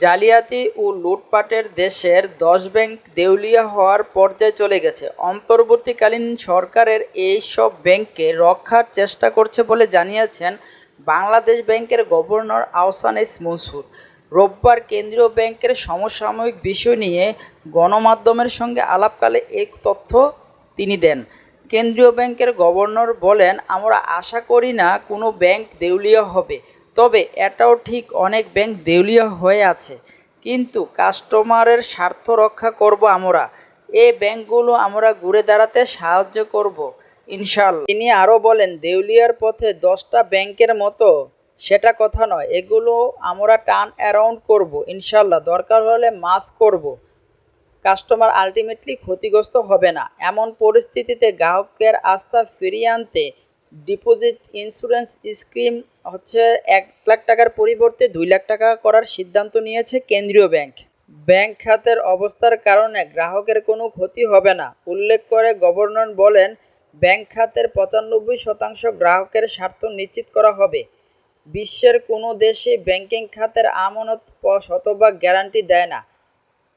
জালিয়াতি ও লুটপাটের দেশের দশ ব্যাংক দেউলিয়া হওয়ার পর্যায়ে চলে গেছে। অন্তর্বর্তীকালীন সরকারের এই সব ব্যাংককে রক্ষার চেষ্টা করছে বলে জানিয়েছেন বাংলাদেশ ব্যাংকের গভর্নর আহসান এস মনসুর। রোববার কেন্দ্রীয় ব্যাংকের সমসাময়িক বিষয় নিয়ে গণমাধ্যমের সঙ্গে আলাপকালে এক তথ্য তিনি দেন। কেন্দ্রীয় ব্যাংকের গভর্নর বলেন, আমরা আশা করি না কোনো ব্যাংক দেউলিয়া হবে। তবে এটাও ঠিক অনেক ব্যাংক দেউলিয়া হয়ে আছে। কিন্তু কাস্টমারের স্বার্থ রক্ষা করব আমরা। এই ব্যাংকগুলো আমরা ঘুরে দাঁড়াতে সাহায্য করব ইনশাল্লাহ তিনি আরও বলেন, দেউলিয়ার পথে দশটা ব্যাংকের মতো, সেটা কথা নয়। এগুলো আমরা টার্ন অ্যারাউন্ড করব ইনশাল্লাহ দরকার হলে মাস করব। কাস্টমার আলটিমেটলি ক্ষতিগ্রস্ত হবে না। এমন পরিস্থিতিতে গ্রাহকের আস্থা ফিরিয়ে আনতে ডিপোজিট ইন্স্যুরেন্স স্কিম হচ্ছে এক লাখ টাকার পরিবর্তে দুই লাখ টাকা করার সিদ্ধান্ত নিয়েছে কেন্দ্রীয় ব্যাংক। ব্যাংক খাতের অবস্থার কারণে গ্রাহকের কোনো ক্ষতি হবে না। উল্লেখ করে গভর্নর বলেন, ব্যাংক খাতের পঁচানব্বই শতাংশ গ্রাহকের স্বার্থ নিশ্চিত করা হবে। বিশ্বের কোনো দেশে ব্যাংকিং খাতের আমানত শতভাগ গ্যারান্টি দেয় না।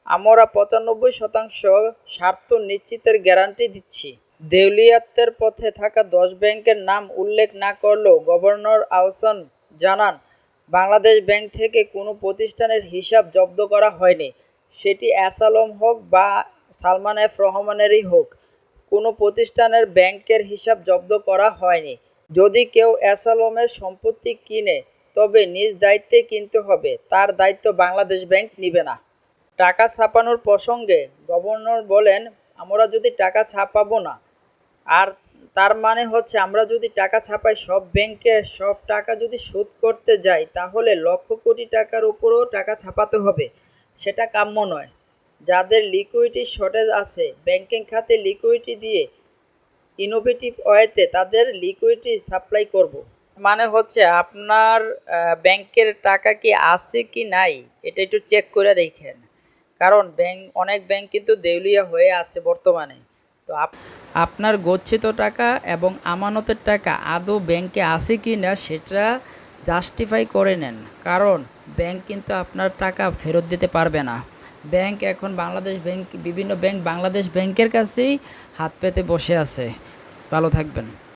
আমরা পঁচানব্বই শতাংশ স্বার্থ নিশ্চিতের গ্যারান্টি দিচ্ছি। দেউলিয়াত্বের পথে থাকা দশ ব্যাংকের নাম উল্লেখ না করলেও গভর্নর আহসান জানান, বাংলাদেশ ব্যাংক থেকে কোনো প্রতিষ্ঠানের হিসাব জব্দ করা হয়নি। সেটি অ্যাসালম হোক বা সালমান এফ রহমানেরই হোক, কোনো প্রতিষ্ঠানের ব্যাংকের হিসাব জব্দ করা হয়নি। যদি কেউ অ্যাসালমের সম্পত্তি কিনে, তবে নিজ দায়িত্বে কিনতে হবে, তার দায়িত্ব বাংলাদেশ ব্যাংক নিবে না। টাকা ছাপানোর প্রসঙ্গে গভর্নর বলেন, আমরা যদি টাকা ছাপাবো না আর তার মানে হচ্ছে আমরা যদি টাকা ছাপাই, সব ব্যাংকের সব টাকা যদি শোধ করতে যাই, তাহলে লক্ষ কোটি টাকার উপরেও টাকা ছাপাতে হবে। সেটা কাম্য নয়। যাদের লিকুইডিটি শর্টেজ আছে ব্যাংকিং খাতে লিকুইডিটি দিয়ে ইনোভেটিভ ওয়েতে তাদের লিকুইডিটি সাপ্লাই করব। মানে হচ্ছে আপনার ব্যাংকের টাকা কি আছে কি নাই, এটা একটু চেক করে দেখেন। কারণ ব্যাংক অনেক ব্যাংক কিন্তু দেউলিয়া হয়ে আছে বর্তমানে। তো আপ- আপনার গচ্ছিত টাকা এবং আমানতের টাকা আদৌ ব্যাংকে আছে কি না সেটা জাস্টিফাই করে নেন। কারণ ব্যাংক কিন্তু আপনার টাকা ফেরত দিতে পারবে না। ব্যাংক এখন বাংলাদেশ ব্যাংক, বিভিন্ন ব্যাংক বাংলাদেশ ব্যাংকের কাছেই হাত পেতে বসে আছে। ভালো থাকবেন।